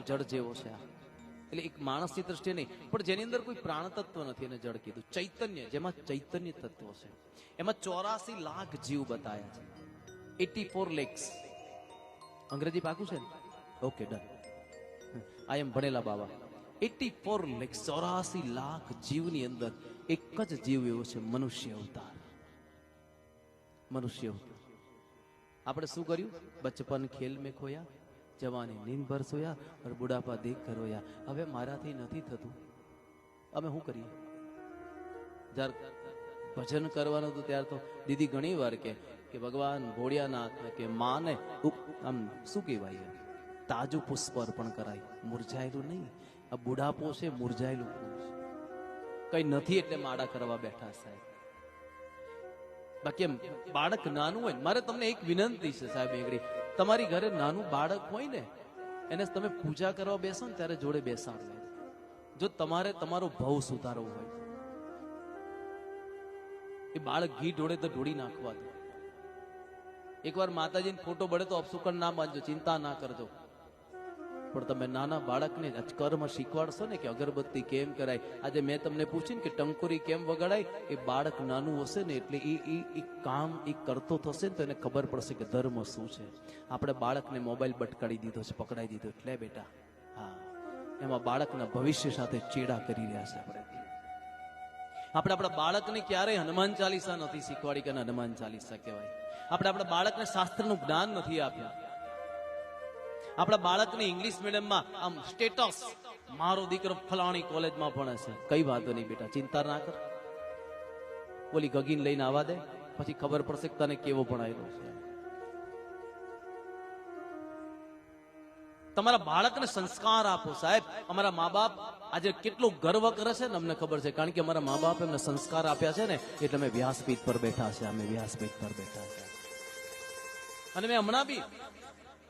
જળ જેવો છે આ. એટલે એક માણસની દ્રષ્ટિએ નહીં, પણ જેની અંદર કોઈ પ્રાણ તત્વ નથી એને જળ કીધું. ચૈતન્ય, જેમાં ચૈતન્ય તત્વ છે. એમાં ચોરાસી લાખ જીવ બતાયા છે. એટી ફોર લેક્સ અંગ્રેજી પાકું છે ને? ઓકે ડન આઈ એમ ભણેલા બાબા એટી ફોર લેક્સ ચોરાસી લાખ જીવની અંદર એક જ જીવ એવો છે, મનુષ્ય અવતાર. મનુષ્ય અવતાર. આપણે શું કર્યું? બચપન ખેલ મેં ખોયા. જવાની નીંદ ભર સોયા और બુઢાપા દેખ કરોયા હવે મારાથી નથી થતું. અમે શું કરીએ? જ્યારે ભજન કરવાનું હતું ત્યારે તો દીદી ઘણી વાર કે કે, ભગવાન ભોળિયાનાથ કે માને. આમ શું કહેવાય તાજું પુષ્પ અર્પણ કરાય. મુરઝાયેલું નહીં. આ બુઢાપો છે, મુરઝાયેલું કઈ નથી એટલે માળા કરવા બેઠા સાહેબ. બાકી બાળક નાનું હોય મારે તમને એક વિનંતી છે સાહેબ એકડી તમારી ઘરે નાનું બાળક હોય ને, એને તમે પૂજા કરવા બેસો ને, ત્યારે જોડે બેસાડો જો તમારે તમારો ભાવ સુધારવો હોય. એ બાળક ઘી ઢોળે તો ઢોળી નાખવા દો. એકવાર માતાજીને ફોટો બળે તો અપસુકન ના બાંધજો, ચિંતા ના કરજો. પણ તમે નાના બાળકને કર્મ શીખવાડશો ને કે અગરબત્તી કેમ કરાય? આજે મેં તમને પૂછ્યું કે ટંકોરી કેમ વગાડાય? એ બાળક નાનું હશે ને એટલે એ એ કામ એ કરતો થશે ને તો એને ખબર પડશે કે ધર્મ શું છે. આપણે બાળકને મોબાઈલ બટકાડી દીધો છે, પકડાઈ દીધો એટલે બેટા. હા. એમાં બાળકના ભવિષ્ય સાથે ચેડા કરી રહ્યા છે આપણે. આપણે આપણા બાળકને ક્યારેય હનુમાન ચાલીસા નથી શીખવાડી કે હનુમાન ચાલીસા કહેવાય. આપણે આપણા બાળકને શાસ્ત્રનું જ્ઞાન નથી આપ્યા. આપણા બાળકને ઇંગ્લિશ મીડિયમમાં આમ સ્ટેટસ મારો દીકરો ફલાણી કોલેજમાં ભણે છે. કઈ વાંધો નહીં બેટા, ચિંતા ના કર. ઓલી ગગીન લઈને આવવા દે. પછી ખબર પડશે કે તને કેવો ભણાયેલો છે. તમારા બાળકને સંસ્કાર આપો સાહેબ. અમારા મા બાપ આજે કેટલો ગર્વ કરે છે ને અમને ખબર છે. કારણ કે અમારા મા બાપ એમને સંસ્કાર આપ્યા છે ને એટલે અમે વ્યાસપીઠ પર બેઠા છે. અમે વ્યાસપીઠ પર બેઠા છે. અને મેં હમણાં બી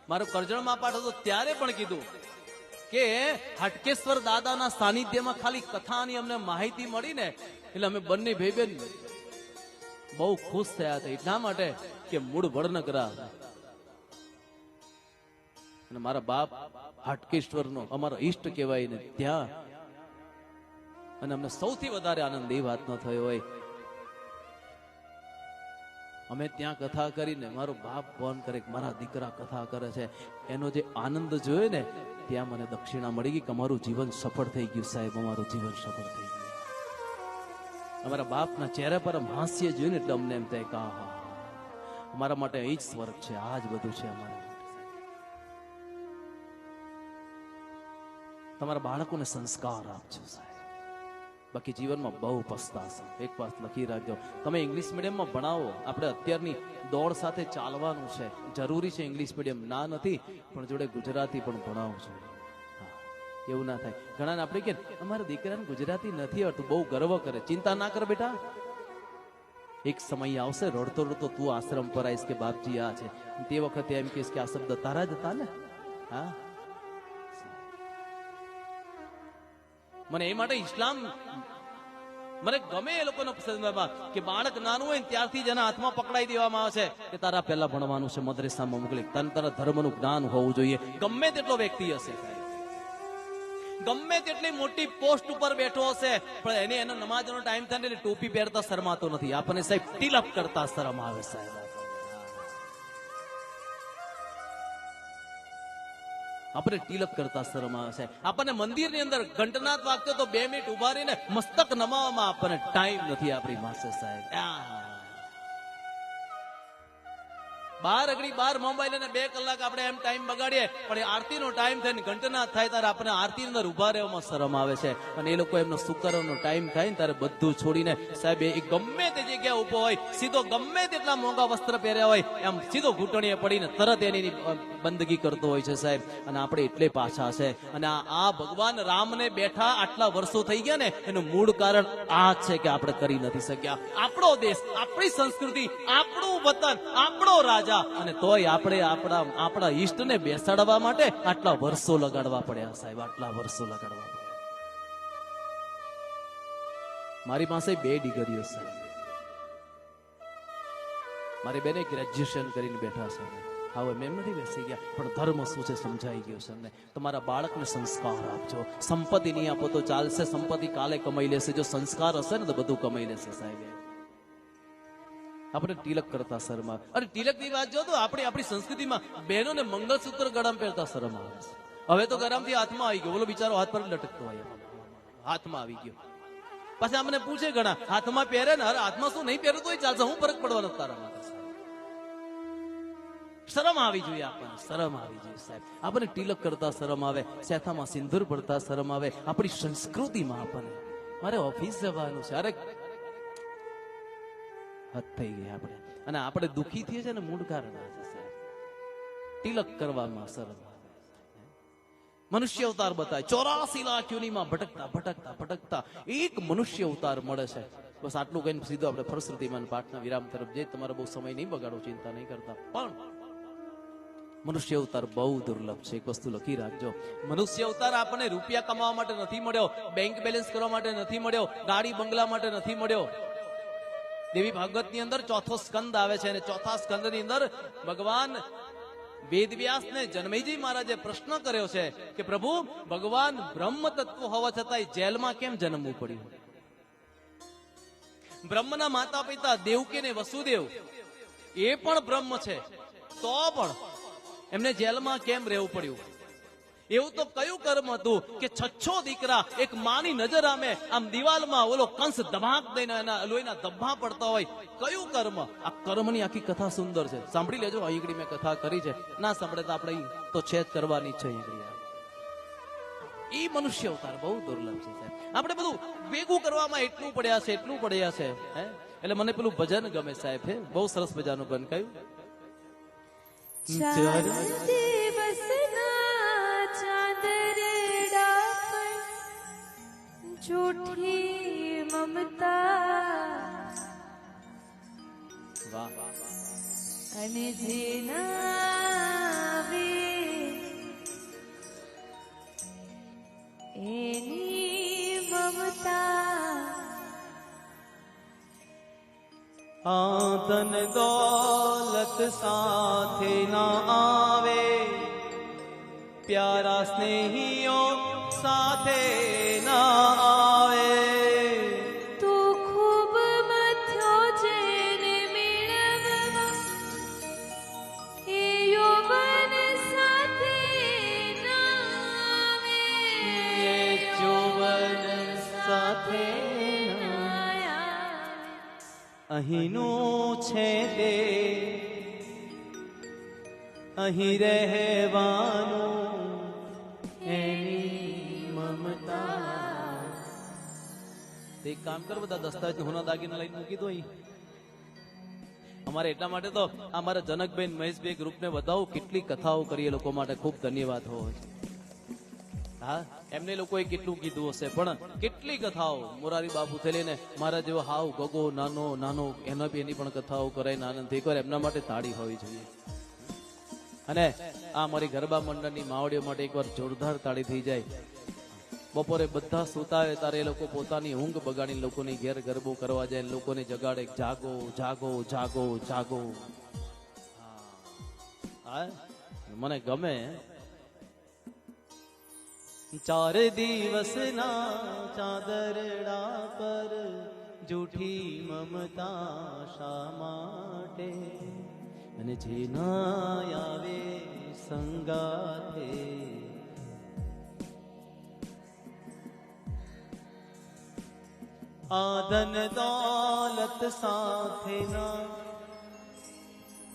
મારું કરજણમાં પાઠ હતો ત્યારે પણ કીધું કે હાટકેશ્વર દાદાના સાનિધ્યમાં ખાલી કથાની અમને માહિતી મળી ને એટલે અમે બંને ભાઈ બેન બહુ ખુશ થયા હતા. એટલા માટે કે મૂળ વડનગરા અને મારા બાપ હાટકેશ્વરનો અમારો ઈષ્ટ કહેવાય ને ત્યાં. અને અમને સૌથી વધારે આનંદ એ વાતનો થયો હોય અમે ત્યાં કથા કરીને મારો બાપ ફોન કરે મારા દીકરા કથા કરે છે. એનો જે આનંદ જોયો ને, ત્યાં મને દક્ષિણા મળી ગઈ કે અમારું જીવન સફળ થઈ ગયું સાહેબ, અમારું જીવન સફળ થઈ ગયું. અમારા બાપના ચહેરા પર હાસ્ય જોયું ને એટલે અમને એમ થાય કે આહા, અમારા માટે એ જ સ્વર્ગ છે, આ જ બધું છે અમારા તમારા બાળકોને સંસ્કાર આપજો સાહેબ. બાકી જીવનમાં બહુ પસ્તાશો એક વાત લખી રાખજો. તમે ઇંગ્લિશ મીડિયમમાં ભણાવો. આપણે અત્યારની દોડ સાથે ચાલવાનું છે. જરૂરી છે ઇંગ્લિશ મીડિયમ ના નથી, પણ જોડે ગુજરાતી પણ ભણાવવું જોઈએ એવું ના થાય. ઘણા આપણે કે અમારા દીકરાને ગુજરાતી નથી આવતું બહુ ગર્વ કરે. ચિંતા ના કર બેટા. એક સમય આવશે, રડતો રડતો તું આશ્રમ પર આવીશ કે બાપજી આ છે. તે વખતે એમ કહીશ કે આ શબ્દ તારા જ હતા ને? હા? મને એ માટે ઇસ્લામ મને ગમે એ લોકોનો કે બાળક નાનું હોય ત્યારથી જ એના હાથમાં પકડાઈ દેવામાં આવે છે, કે તારા પહેલા ભણવાનું છે, મદ્રેસામાં મોકલી. તને તારા ધર્મનું જ્ઞાન હોવું જોઈએ. ગમે તેટલો વ્યક્તિ હશે. ગમે તેટલી મોટી પોસ્ટ ઉપર બેઠો હશે, પણ એને એનો નમાજનો ટાઈમ થાય એટલે ટોપી પહેરતા શરમાતો નથી. આપણને સાહેબ તિલક કરતા શરમ આવે સાહેબ. આપણે તિલક કરતા શરમ આવે છે. આપણને મંદિરની અંદર ઘંટનાથ વાગતો તો બે મિનિટ ઊભા રહીને મસ્તક નમાવામાં આપણને ટાઈમ નથી આપણી પાસે સાહેબ. બાર અગડી બાર મોબાઈલ અને બે કલાક આપણે એમ ટાઈમ બગાડીએ, પણ એ આરતીનો ટાઈમ થાય ને ઘંટનાથ થાય ત્યારે આપણે આરતી અંદર ઊભા રહેવામાં શરમ આવે છે. અને એ લોકો એમનો સુકરનો ટાઈમ થાય ને ત્યારે બધું છોડીને સાહેબ એ ગમે તે જગ્યાએ ઊભો હોય, સીધો ગમે તેટલા મોંઘા વસ્ત્ર પહેર્યા હોય, એમ સીધો ઘૂંટણીએ પડીને તરત એની બંદગી કરતો હોય છે સાહેબ. અને આપણે એટલે પાછા છે. અને આ ભગવાન રામને બેઠા આટલા વર્ષો થઈ ગયા ને, એનું મૂળ કારણ આ છે કે આપણે કરી નથી શક્યા. આપણો દેશ, આપણી સંસ્કૃતિ, આપણું વતન, આપણો રાજા. અને તોય આપણે આપણા આપણા ઈષ્ટને બેસાડવા માટે આટલા વર્ષો લગાડવા પડ્યા સાહેબ, આટલા વર્ષો લગાડવા મારી પાસે બે ડિગ્રીઓ છે. મારી બેને ગ્રેજ્યુએશન કરીને બેઠા છે. હવે મેમ નથી બેસી ગયા, પણ ધર્મ શું છે સમજાઈ ગયું છે અમને. તમારા બાળકને સંસ્કાર આપજો. સંપત્તિ નહીં આપો તો ચાલશે. સંપત્તિ કાલે કમાઈ લેશે. જો સંસ્કાર હશે ને તો બધું કમાઈ લેશે સાહેબ આપણે તિલક કરતા શરમ અરે તિલકની વાત જો તો આપણે આપણી સંસ્કૃતિમાં બહેનોને મંગળસૂત્ર ગળામાં પહેરતા શરમ આવે છે. હવે તો ગરમથી હાથમાં આવી ગયો. બોલો બિચારો હાથ પર લટકતો હોય. હાથમાં આવી ગયો. પછી અમને પૂછે ઘણા, હાથમાં પહેરે ને? હાથમાં શું નહીં પહેરે તોય ચાલશે. હું ફરક પડવાનો તારા માટે શરમ આવી જોઈએ આપણને, શરમ આવી જોઈએ સાહેબ. આપણને તિલક કરતા શરમ આવે, સેથામાં સિંદૂર ભરતા શરમ આવે, આપણી સંસ્કૃતિમાં આપણને. મારે ઓફિસ જવાનું છે, અરે હદ થઈ ગઈ આપણે. અને આપણે દુખી થઈએ છે ને મૂળ કારણ તિલક કરવામાં શરમ મનુષ્ય અવતાર બતાય, ચોરાસી લાખ યુનિમાં ભટકતા ભટકતા ભટકતા એક મનુષ્ય અવતાર મળે છે. બસ આટલું કહીને સીધો આપણે ફરશ્રુતિમાન પાઠના વિરામ તરફ જઈએ. તમારો બહુ સમય નહીં બગાડો, ચિંતા નહીં કરતા. પણ મનુષ્ય અવતાર બહુ દુર્લભ છે. એક વસ્તુ લખી રાખજો. મનુષ્ય અવતાર આપણને રૂપિયા કમાવા માટે નથી મળ્યો બેંક બેલેન્સ કરવા માટે નથી મળ્યો, ગાડી, બંગલા માટે નથી મળ્યો. દેવી ભાગવતની અંદર ચોથો સ્કંદ આવે છે અને ચોથા સ્કંદની અંદર ભગવાન વેદવ્યાસને જન્મેજી મહારાજે પ્રશ્ન કર્યો છે કે, પ્રભુ, ભગવાન બ્રહ્મ તત્વ હોવા છતાંય જેલમાં કેમ જન્મવું પડ્યું? બ્રહ્મના માતા પિતા દેવકી ને વસુદેવ, એ પણ બ્રહ્મ છે. તો પણ એમને જેલમાં કેમ રહેવું પડ્યું? એવું તો કયું કર્મ હતું કે છચ્છો દીકરા એક માની નજર આમે આમ દિવાલમાં ઓલો કંસ ધમાક દઈને એના લોહીના ધબ્બા પડતા હોય. કયું કર્મ? આ કર્મની આખી કથા સુંદર છે. સાંભળી લેજો અહીંકડી મેં કથા કરી છે. ના સાંભળે તો આપણે તો છે જ કરવાની છે અહીંકડી એ મનુષ્ય અવતાર બહુ દુર્લભ છે સાહેબ. આપણે બધું ભેગું કરવામાં એટલું પડ્યા છે, એટલું પડ્યા છે, હે? એટલે મને પેલું ભજન ગમે સાહેબ, હે? બહુ સરસ મજાનું ગન કયું ચાર દિવસના ચાંદરડા પર જૂઠી મમતા અને જેના વે એની મમતા આ ધન દોલત સાથે ના આવે. પ્યારા સ્નેહીઓ સાથે ના આવે. તું ખૂબ મથ્યો અહીં રહેવાનું. તે કામ કર બધા દસ્તાવેજ હોના દાગીના લઈને મૂકી દો અમારે એટલા માટે તો અમારા જનકબેન મહેશભાઈ ગ્રુપને બતાવું, કેટલી કથાઓ કરી એ લોકો માટે ખૂબ ધન્યવાદ હોય હા, એમને લોકોએ કેટલું કીધું હશે, પણ કેટલી કથાઓ મોરારી બાપુ થઈ લઈને મારા જેવો હાવ ગગો, નાનો નાનો, એના બી એની પણ કથાઓ કરાય આનંદથી કરે, એમના માટે તાળી હોવી જોઈએ. અને આ મારી ગરબા મંડળની માવડીઓ માટે એકવાર જોરદાર તાળી થઈ જાય. બપોરે બધા સૂતા હોય ત્યારે એ લોકો પોતાની ઊંઘ બગાડીને લોકોની ઘેર ગરબો કરવા જાય, લોકોને જગાડે, જાગો જાગો જાગો જાગો. હા. મને ગમે ચાર દિવસના ચાદરડા પર જૂઠી મમતા શા માટે? અને જેના આવે સંગાથે આધન દોલત સાથે ના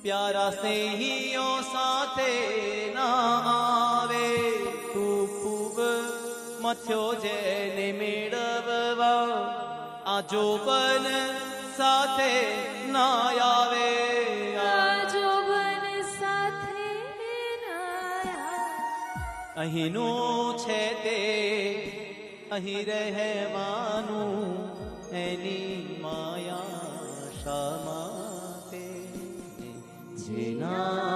પ્યારા સ્નેહીઓ સાથે ના આવે તું ખૂબ મથ્યો જેને મેળવવા આ જોબન સાથે ના આવે અહીંનું છે તે અહીં રહેવાનું એની માયા શામા જેના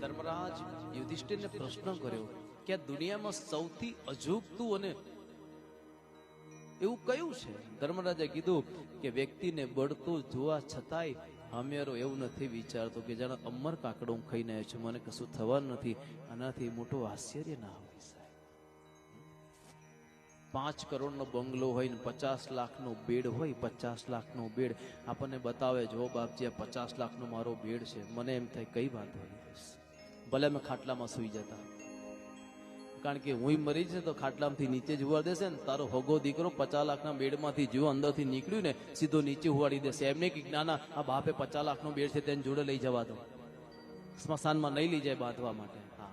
ધર્મરાજ યુધિષ્ઠિરને પ્રશ્ન કર્યો કે આ દુનિયામાં સૌથી અજુગતું અને એવું કયું છે? ધર્મરાજે કીધું કે વ્યક્તિને બળતું જોવા છતાંય અમેરો એવું નથી વિચારતો કે જાણે અમર કાકડો ખાઈને આવ્યો છું. મને કશું થવાનું નથી. આનાથી મોટું આશ્ચર્ય ના હોય પાંચ કરોડનો બંગલો હોય ને પચાસ લાખનો બેડ હોય, પચાસ લાખનો બેડ. આપણને બતાવે, જો બાપજી, આ પચાસ લાખનો મારો બેડ છે. મને એમ થાય, કઈ વાંધો નહીં. ભલે અમે ખાટલામાં સૂઈ જતા. કારણ કે હું મરી છે તો ખાટલામાંથી નીચે જ દેશે ને તારો હગો દીકરો પચાસ લાખના બેડમાંથી જેવો, અંદરથી નીકળ્યું ને સીધો નીચે હુવાડી દેશે. એમને કે ના ના આ બાપે પચાસ લાખનો બેડ છે તેને જોડે લઈ જવા દો. સ્મશાનમાં નહીં લઈ જાય બાંધવા માટે. હા.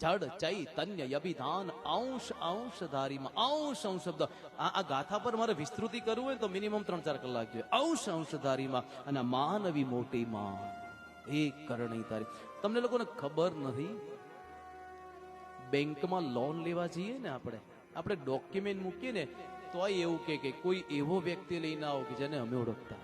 જડ ચૈતન્ય અભિધાન, અંશ અંશ ધારીમાં અંશ અંશ શબ્દ આ આ ગાથા પર મારે વિસ્તૃતિ કરવું હોય તો મિનિમમ ત્રણ ચાર કલાક જોઈએ. અંશ અંશ ધારીમાં અને માનવી મોટી માં એક કરણી તારી તમને લોકોને ખબર નથી બેંકમાં લોન લેવા જઈએ ને આપણે આપણે ડોક્યુમેન્ટ મૂકીએ ને, તોય એવું કે કે કોઈ એવો વ્યક્તિ લઈને આવો કે જેને અમે ઓળખતા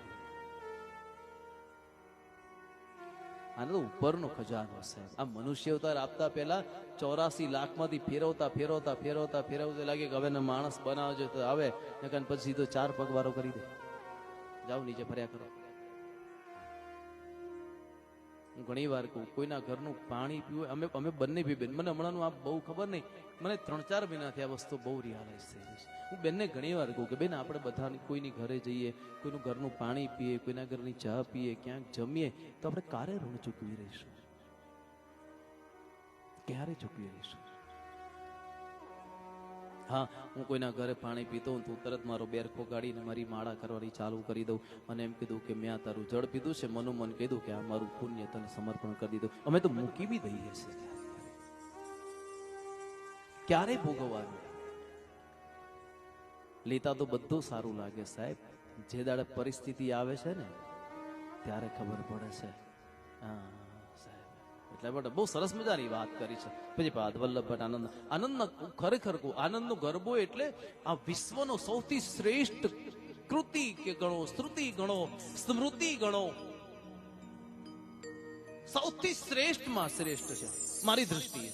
આને તો ઉપરનો ખજાનો છે. આ મનુષ્ય અવતાર આપતા પહેલા ચોરાસી લાખમાંથી ફેરવતા ફેરવતા ફેરવતા ફેરવતા લાગે કે હવે માણસ બનાવજો તો આવે ને પછી તો ચાર પગવારો કરી દે. જાઓ નીચે ફર્યા કરો. હું ઘણી વાર કહું, કોઈના ઘરનું પાણી પીવું અમે અમે બંને બી બેન, મને હમણાંનું આ બહુ ખબર નહીં, મને ત્રણ ચાર મહિનાથી આ વસ્તુ બહુ રિયાલાઇઝ થઈ રહી છે. હું બેનને ઘણી વાર કહું કે, બેન, આપણે બધા કોઈની ઘરે જઈએ, કોઈનું ઘરનું પાણી પીએ, કોઈના ઘરની ચા પીએ, ક્યાંક જમીએ, તો આપણે ક્યારે ઋણ ચૂકવી રહીશું? ક્યારે ચૂકવી રહીશું? હા, હું કોઈના ઘરે પાણી પીતો હું તો તરત મારો બેરખો ગાડીને મારી માળા કરવાની ચાલુ કરી દઉં. અને એમ કીધું કે મેં તારું જળ પીધું છે મનોમન કીધું કે આ મારું પુણ્ય તને સમર્પણ કરી દીધું. અમે તો મૂકી બી દઈએ છીએ. ક્યારે ભોગવવાનું? લેતા તો બધું સારું લાગે સાહેબ. જે દાડે પરિસ્થિતિ આવે છે ને, ત્યારે ખબર પડે છે. હા. એટલે માટે બહુ સરસ મજાની વાત કરી છે. પછી પાદ વલ્લભ ભટ્ટ આનંદ. આનંદ ખરેખર આનંદનો ગરબો એટલે આ વિશ્વનો સૌથી શ્રેષ્ઠ કૃતિ કે ગણો સ્તુતિ ગણો, સ્મૃતિ ગણો. સૌથી શ્રેષ્ઠમાં શ્રેષ્ઠ છે. મારી દ્રષ્ટિએ.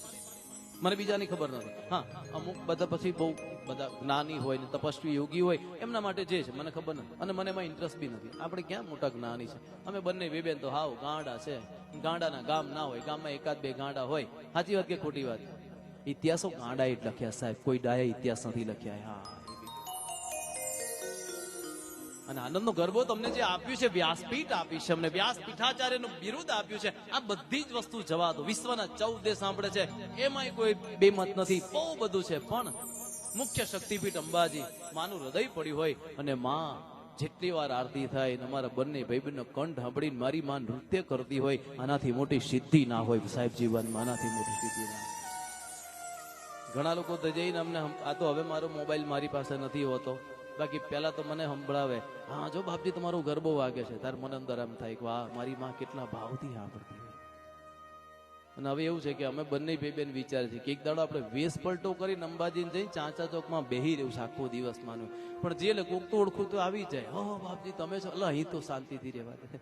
મને બીજાની ખબર નથી હા, અમુક બધા પછી બહુ બધા જ્ઞાની હોય ને તપસ્વી યોગી હોય, એમના માટે જે છે, મને ખબર નથી. અને મને એમાં ઇન્ટરેસ્ટ બી નથી. આપણે ક્યાં મોટા જ્ઞાની છે? અમે બંને બેબેન તો હાવ ગાંડા છે. ગાંડાના ગામ ના હોય, ગામમાં એકાદ બે ગાંડા હોય. સાચી વાત કે ખોટી વાત? ઇતિહાસો ગાંડા જ લખ્યા સાહેબ. કોઈ ડાયા ઇતિહાસ નથી લખ્યા. હા. અને આનંદનો ગરબો તમને જે આપ્યું છે, વ્યાસપીઠ આપી છે, અમને વ્યાસપીઠાચાર્યનું બિરુદ આપ્યું છે, આ બધી જ વસ્તુ જવા દો. વિશ્વના ચૌદ દેશ સાંભળે છે, એમાંય કોઈ બેમત નથી, બહુ બધું છે, પણ મુખ્ય શક્તિપીઠ અંબાજી, માનું હૃદય પડ્યું હોય અને માં જેટલી વાર આરતી થાય અને અમારા બંને ભાઈબંધનો કંઠ સાંભળીને મારી માં નૃત્ય કરતી હોય, આનાથી મોટી સિદ્ધિ ના હોય, સાહેબ જીવનમાં આનાથી મોટી સિદ્ધિ ના ઘણા લોકો તો જઈને અમને આ તો હવે મારો મોબાઈલ મારી પાસે નથી હોતો. બાકી પેલા તો મને સંભળાવે, હા, જો બાપજી, તમારું ગરબો વાગે છે. તાર મને અંદર એમ થાય કે, વાહ, મારી માં કેટલા ભાવથી સાંભળતી અને હવે એવું છે કે અમે બંને ભાઈ બેન વિચાર છે કે એક દાડો આપણે વેશ પલટો કરીને અંબાજીને જઈને ચાંચા ચોકમાં બેહી રહ્યું છે આખો દિવસ માનું. પણ જે લોકો તો ઓળખું તો આવી જાય. હો બાપજી, તમે છો? અલા, અહીં તો શાંતિથી રહેવા દે.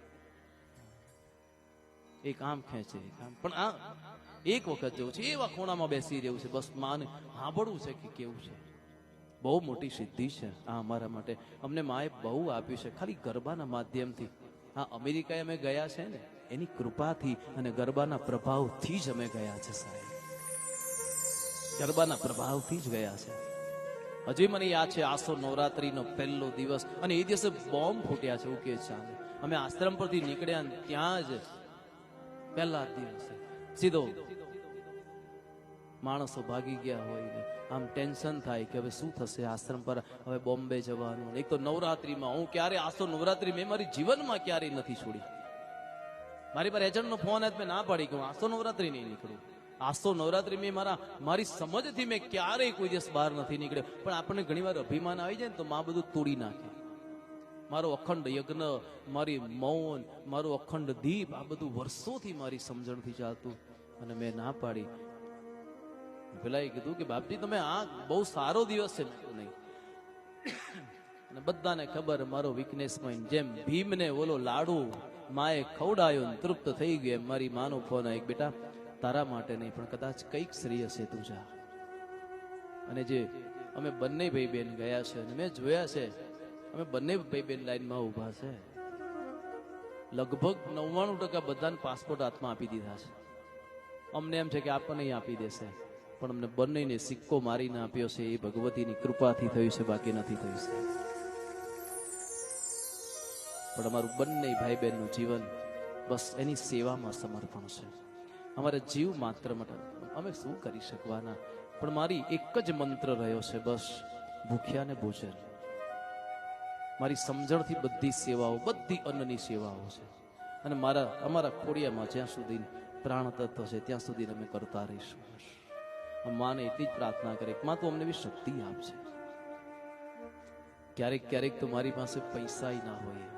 એ કામ ખેંચે એ કામ પણ આ એક વખત જેવું છે, એવા ખૂણામાં બેસી રહ્યું છે. બસ માને, સાંભળવું છે કે કેવું છે. બહુ મોટી સિદ્ધિ છે. આ અમારા માટે. અમને માએ બહુ આપ્યું છે, ખાલી ગરબાના માધ્યમથી. હા, અમેરિકાએ અમે ગયા છે ને, એની કૃપાથી અને ગરબાના પ્રભાવથી જ અમે ગયા છે સાહેબ. ગરબાના પ્રભાવથી જ ગયા છે. હજી મને યાદ છે, આસો નવરાત્રીનો પહેલો દિવસ. અને એ દિવસે બોમ્બ ફૂટ્યા છે એવું કે ચાલે અમે આશ્રમ પરથી નીકળ્યા ત્યાં જ પહેલા દિવસે. સીધો માણસો ભાગી ગયા હોય આમ ટેન્શન થાય કે હવે શું થશે આશ્રમ પર? હવે બોમ્બે જવાનું. એક તો નવરાત્રીમાં. હું ક્યારે આસો નવરાત્રી મેં મારી જીવનમાં ક્યારેય નથી છોડી. મારી પર એજન્ટનો ફોન મેં ના પાડી કે હું આસો નવરાત્રી નહીં નીકળું. આસો નવરાત્રી મેં મારા, મારી સમજથી મેં ક્યારેય કોઈ દિવસ બહાર નથી નીકળ્યો. પણ આપણને ઘણીવાર અભિમાન આવી જાય ને તો માં બધું તોડી નાખે. મારો અખંડ યજ્ઞ, મારી મૌન, મારું અખંડ દીપ, આ બધું વર્ષોથી મારી સમજણથી ચાલતું. અને મેં ના પાડી. પેલા એ કીધું કે, બાપજી, તમે આ બહુ સારો દિવસ છે. નહીં. અને બધાને ખબર, મારો વીકનેસ જેમ ભીમને ઓલો લાડુ માએ ખવડાયો તૃપ્ત થઈ ગયો મારી માનો ફોન એક બેટા, તારા માટે નહીં, પણ કદાચ કંઈક શ્રેય હશે તું જા. અને જે અમે બંને ભાઈ બેન ગયા છે, અને મેં જોયા છે, અમે બંને ભાઈ બેન લાઈનમાં ઊભા છે. લગભગ નવ્વાણું ટકા બધાને પાસપોર્ટ હાથમાં આપી દીધા છે. અમને એમ છે કે આપણને આપી દેશે. પણ અમને બંનેને સિક્કો મારીને આપ્યો છે. એ ભગવતીની કૃપાથી થયું છે બાકી નથી થયું છે. પણ અમારું બંને ભાઈ બહેનનું જીવન બસ એની સેવામાં સમર્પણ છે. અમારા જીવ માત્ર માટે અમે શું કરી શકવાના? પણ મારી એક જ મંત્ર રહ્યો છે, બસ ભૂખ્યાને ભોજન. મારી સમજણથી બધી સેવાઓ, બધી અન્નની સેવાઓ છે. અને મારા, અમારા ખોડિયામાં જ્યાં સુધી પ્રાણ તત્વ છે, ત્યાં સુધી અમે કરતા રહીશું. માને એટલી જ પ્રાર્થના કરે માં તું અમને એવી શક્તિ આપશે ક્યારેક ક્યારેક તો મારી પાસે પૈસા ના હોય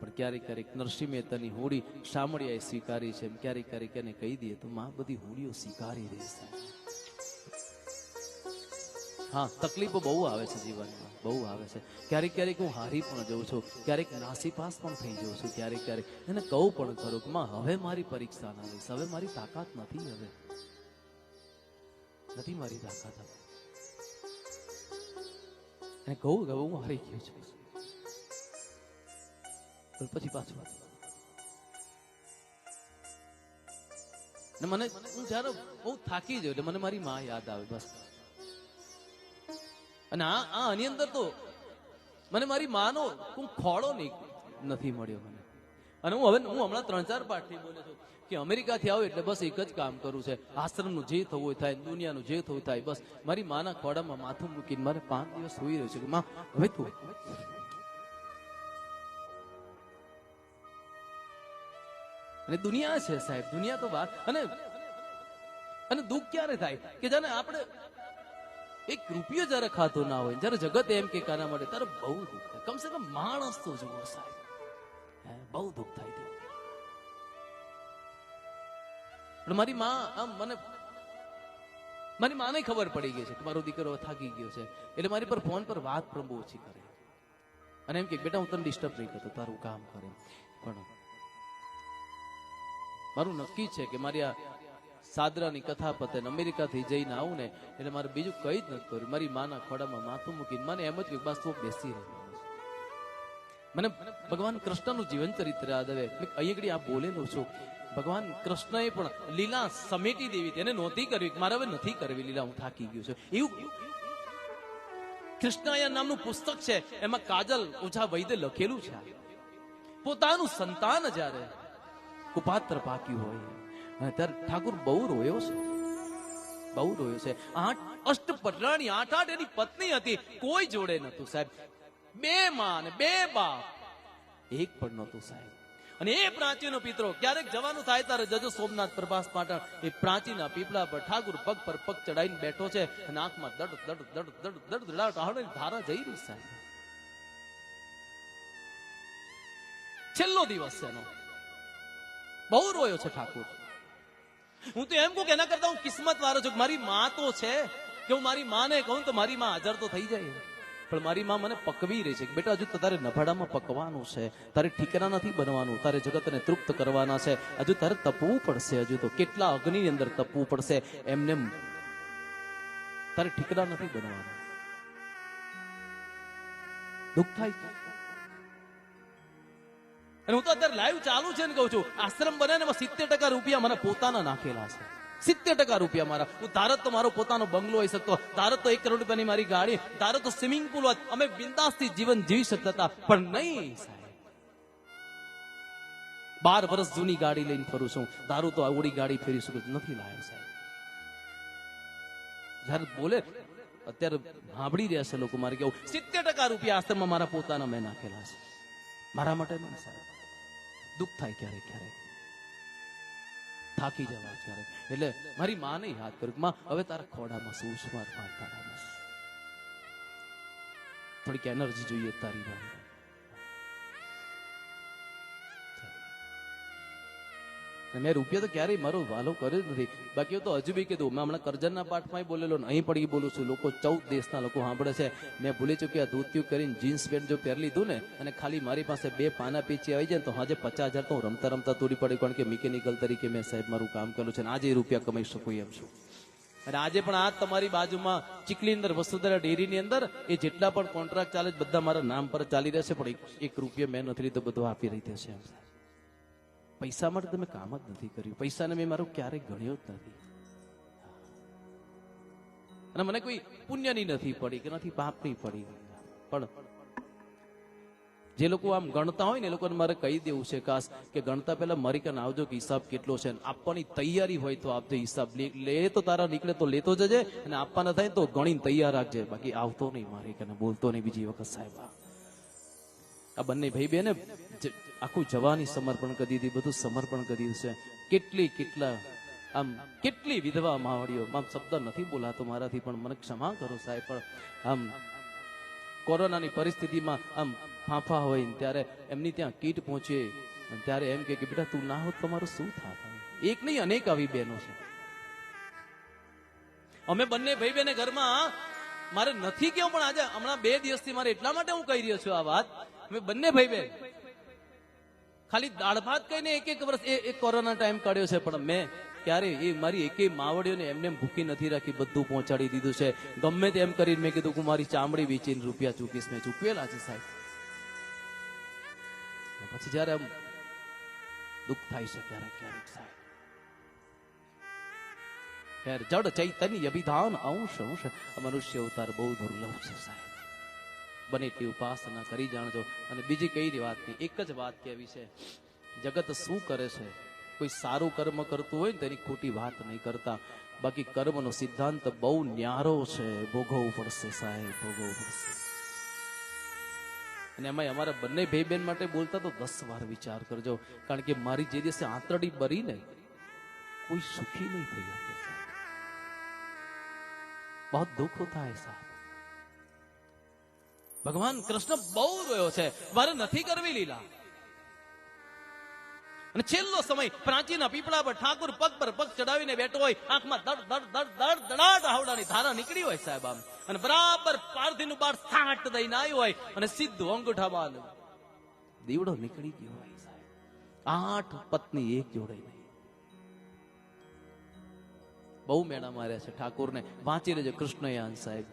પણ ક્યારેક ક્યારેક નરસિંહ મહેતાની હોડી શામળિયાએ સ્વીકારી છે ક્યારેક ક્યારેક એને કહી દઈએ તો માં બધી હોડીઓ સ્વીકારી રહેશે હા, તકલીફો બહુ આવે છે જીવનમાં, બહુ આવે છે. ક્યારેક ક્યારેક હું હારી પણ જઉં છું, ક્યારેક નાસીપાસ પણ થઈ જઉં છું, ક્યારેક ક્યારેક. એને કહું પણ ખરું કે, માં, હવે મારી પરીક્ષા ના લઈશ, હવે મારી તાકાત નથી હવે. નથી મારી તાકાત અને કહું કે હું હારી ગયો છું. પછી પાછું ને મને હું જ્યારે બહુ થાકી જાઉં એટલે મને મારી માં યાદ આવે, બસ. અને આ આની અંદર તો મને મારી માનો હું ખોળો નહીં નથી મળ્યો મને. અને હું હવે હું હમણાં ત્રણ ચાર પાઠથી બોલ્યો છું કે અમેરિકાથી આવું એટલે બસ એક જ કામ કરું છે. આશ્રમનું જે થવું હોય થાય, દુનિયાનું જે થવું થાય, બસ મારી માના ખોડામાં માથું મૂકીને મારે પાંચ દિવસ સુઈ રહ્યું છે કે માં, હવે તું અને દુનિયા છે સાહેબ, દુનિયા તો વાત અને અને દુઃખ ક્યારે થાય? કે જાણે આપણે એક રૂપિયો જ્યારે ખાતો ના હોય, જ્યારે જગત એમ કે કાના માટે ત્યારે બહુ દુઃખ થાય. કમસે કમ માણસ તો જુઓ સાહેબ. બહુ દુઃખ થાય છે. મારી માં આમ મને મારી માને ખબર પડી ગઈ છે કે મારો દીકરો થાકી ગયો છે. એટલે મારી પર ફોન પર વાત પણ બહુ ઓછી કરે અને એમ કે, બેટા, હું તને ડિસ્ટર્બ નહીં કરતો, તારું કામ કરે. પણ મારું નક્કી છે કે મારી આ સાદરાની કથા પતે અમેરિકાથી જઈને આવું ને, એટલે મારે બીજું કઈ જ નથી કર્યું. મારી માના ખોડામાં માથું મૂકીને મને એમ જ કે બસ તું બેસી રહે. મને ભગવાન કૃષ્ણનું જીવન ચરિત્ર યાદ આવે. અહીંયા આ બોલેલો છું. ભગવાન કૃષ્ણએ પણ લીલા સમેટી દેવી તેને નહોતી કરવી. મારે હવે નથી કરવી લીલા, હું થાકી ગયો છું. એવું કૃષ્ણાયા નામનું પુસ્તક છે, એમાં કાજલ ઓઝા વૈદ્ય લખેલું છે. પોતાનું સંતાન જ્યારે કુપાત્ર પાક્યું હોય ત્યારે ઠાકુર બહુ રોયો છે. બહુ રોયો છે. આઠ અષ્ટપટરાણી, આઠ આઠ એની પત્ની હતી. કોઈ જોડે નતું સાહેબ. બે માં બે બાપ. એક પણ નતું સાહેબ. અને એ પ્રાચીનો પિત્રો, ક્યારેક જવાનું થાય ત્યારે જજો સોમનાથ પ્રભાસ પાટણ, એ પ્રાચીના પીપળા પર ઠાકુર પગ પર પગ ચડાઈને બેઠો છે અને આંખમાં દડ દડ દડ દડ દડ દડાટ ધારા જઈ રહી સાહેબ. છેલ્લો દિવસ છે એનો. બહુ રોયો છે ઠાકુર. હું તો એમ કહું કે એના કરતા હું કિસ્મત વાળો છું મારી માં તો છે. કે હું મારી માને કહું તો મારી માં હાજર તો થઈ જાય. પણ મારી માં મને પકવી રહી છે કે બેટા હજુ તારે નભાડામાં પકવાનું છે, તારે ઠીકરા નથી બનવાનું, તારે જગતને તૃપ્ત કરવાના છે, હજુ તારે તપવું પડશે, હજુ તો કેટલા અગ્નિની અંદર તપવું પડશે, એમને તારે ઠીકરા નથી બનવાનું દુઃખ થાય. અને હું તો અત્યારે લાઈવ ચાલુ છે ને કહું છું, આશ્રમ બને ને સિત્તેર ટકા રૂપિયા મને પોતાના નાખેલા છે સિત્તેર ટકા રૂપિયા મારા. હું તારત તો મારો પોતાનો બંગલો હોઈ શકતો. તારત તો એક કરોડ રૂપિયાની મારી ગાડી. તારત તો સ્વિમિંગ પુલ હોત અમે બિંદાસથી જીવન જીવી શકતા હતા. પણ નહીં બાર વર્ષ જૂની ગાડી લઈને ફરું છું. તારું તો આવડી ગાડી ફેરી શકું. નથી લાયો, સાહેબ. જયારે બોલે, અત્યારે સાંભળી રહ્યા છે લોકો મારે કેવું. સિત્તેર ટકા રૂપિયા આશ્રમમાં મારા પોતાના મેં નાખેલા છે. મારા માટે નહીં, સાહેબ. દુઃખ થાય ક્યારેક ક્યારેક. થાકી જવા ક્યારેક એટલે મારી માને યાદ કરું માં, હવે તારા ખોડામાં શું અર્પણ થોડીક એનર્જી જોઈએ તારી વાળી મેં રૂપિયા તો ક્યારેય મારો વાલો કર્યો જ નથી. બાકી તો હજુ બી કીધું, મેં હમણાં કરજણના પાઠમાં બોલેલો અહીં પડી બોલું છું. લોકો ચૌદ દેશના લોકો સાંભળે છે. મેં ભૂલી ચૂક્યા, ધોત્યું કરીને જીન્સ પેન્ટ જો પહેરી લીધું ને અને ખાલી મારી પાસે બે પાના પીચી આવી જાય તો આજે પચાસ હજાર તો હું રમતા રમતા તોડી પડી કારણ કે મિકેનિકલ તરીકે મેં સાહેબ મારું કામ કર્યું છે અને આજે રૂપિયા કમાઈ શકું એમ છું. અને આજે પણ આ તમારી બાજુમાં ચીકલી અંદર, વસુંધરા ડેરીની અંદર એ જેટલા પણ કોન્ટ્રાક્ટ ચાલે બધા મારા નામ પર ચાલી રહેશે પણ એક- રૂપિયા મેં નથી લીધો, બધો આપી રહી છે. પૈસા માટે તમે કામ જ નથી કર્યું. પૈસાને મેં મારું ક્યારેય ગણ્યો જ નથી. અને મને કોઈ પુણ્યની નથી પડી કે નથી પાપની પડી. પણ જે લોકો આમ ગણતા હોય ને એ લોકોને મારે કહી દેવું છે કાશ કે ગણતા પહેલા મરી કને આવજો કે હિસાબ કેટલો છે. આપવાની તૈયારી હોય તો આપજો હિસાબ. લે તો તારા નીકળે તો લેતો જજે અને આપવાના થાય તો ગણીને તૈયાર રાખજે. બાકી આવતો નહીં મારી કને, બોલતો નહીં બીજી વખત સાહેબ. આ. બંને ભાઈ બેને આખું જવાની સમર્પણ કરી દીધી, બધું સમર્પણ કર્યું છે. કેટલી, કેટલા, આમ કેટલી વિધવા માવડીઓ, આમ શબ્દ નથી બોલાતો મારાથી, પણ મને ક્ષમા કરો સાહેબ, પણ આમ કોરોનાની પરિસ્થિતિમાં આમ ફાંફા હોય ત્યારે એમની ત્યાં કીટ પહોંચે ત્યારે એમ કે, બેટા, તું ના હોત તમારું શું થાય એક નહીં, અનેક આવી બહેનો છે. અમે બંને ભાઈ બેને ઘરમાં, મારે નથી કેવું, પણ આજે હમણાં બે દિવસથી મારે એટલા માટે હું કહી રહ્યો છું આ વાત. અમે બંને ભાઈ બેન ખાલી દાળ ભાત કહીને એક એક વર્ષ, એ કોરોના ટાઈમ કાઢ્યો છે, પણ મેં ક્યારે એ મારી એકે માવડીઓને એમને એમ ભૂખી નથી રાખી બધું પહોંચાડી દીધું છે. ગમે તેમ કરીને મેં કીધું કે મારી ચામડી વેચીને રૂપિયા ચૂકીશ મેં ચૂકવેલા છે સાહેબ. પછી જયારે આમ દુઃખ થાય છે ક્યારેક ક્યારેક સાહેબ. ખેર જડ ચૈતન્ય અભિધાન અંશ અંશ મનુષ્ય અવતાર બહુ દુર્લભ છે સાહેબ. બને એટલી ઉપાસના કરી જાણજો. અને બીજી કઈ વાત નહીં, એક જ વાત કેવી છે, જગત શું કરે છે? કોઈ સારું કર્મ કરતું હોય ને તેની ખોટી વાત નહીં કરતા. બાકી કર્મનો સિદ્ધાંત બહુ ન્યારો છે. ભોગવવું પડશે સાહેબ, ભોગવવું પડશે. અને એમાં અમારા બંને ભાઈ બહેન માટે બોલતા તો દસ વાર વિચાર કરજો. કારણ કે મારી જે દિવસે આંતરડી બરી ને, કોઈ સુખી નહીં થઈ બહુ દુઃખ હૈ સાહેબ. ભગવાન કૃષ્ણ બહુ રોયો છે. મારે નથી કરવી લીલા. અને છેલ્લો સમય પ્રાચીના પીપળા પર ઠાકુર પગ પર પગ ચડાવીને બેઠો હોય, આંખમાં દડ દડ દડ દડ દડાટ આવડાની ધારા નીકળી હોય સાહેબ આમ. અને બરાબર પારધીનું બાર સાટ દઈને આવ્યું હોય અને સીધું અંગૂઠામાં દીવડો નીકળી ગયો હોય આઠ પત્ની એક જોડે બહુ મેળા માર્યા છે ઠાકુરને. વાંચી લેજો કૃષ્ણયાન સાહેબ.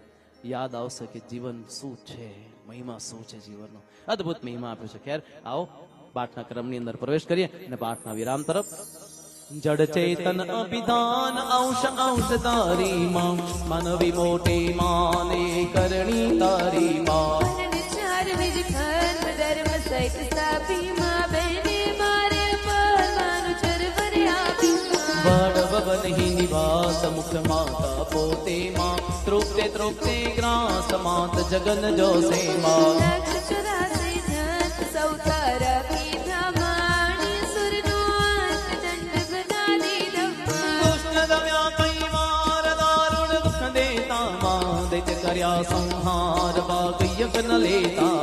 યાદ આવશે કે જીવન શું છે? મહિમા શું છે જીવનનો? અદ્ભુત મહિમા આપ્યો છે. ખેર આવો પાઠના ક્રમની અંદર પ્રવેશ કરીએ અને પાઠના વિરામ તરફ. જડ ચેતન અભિધાન અંશ અંશ તારી માં. માનવી મોટી માને કરણી તારી માં. ધર્મ સહિત સ્થાપી માં બેને મારે પરમાનું ચરવર આપી માં. નિવાસ મુખ માતા પોતે માં. त्रोके ग्रास जो कृष्ण करिया संहार बाप लेता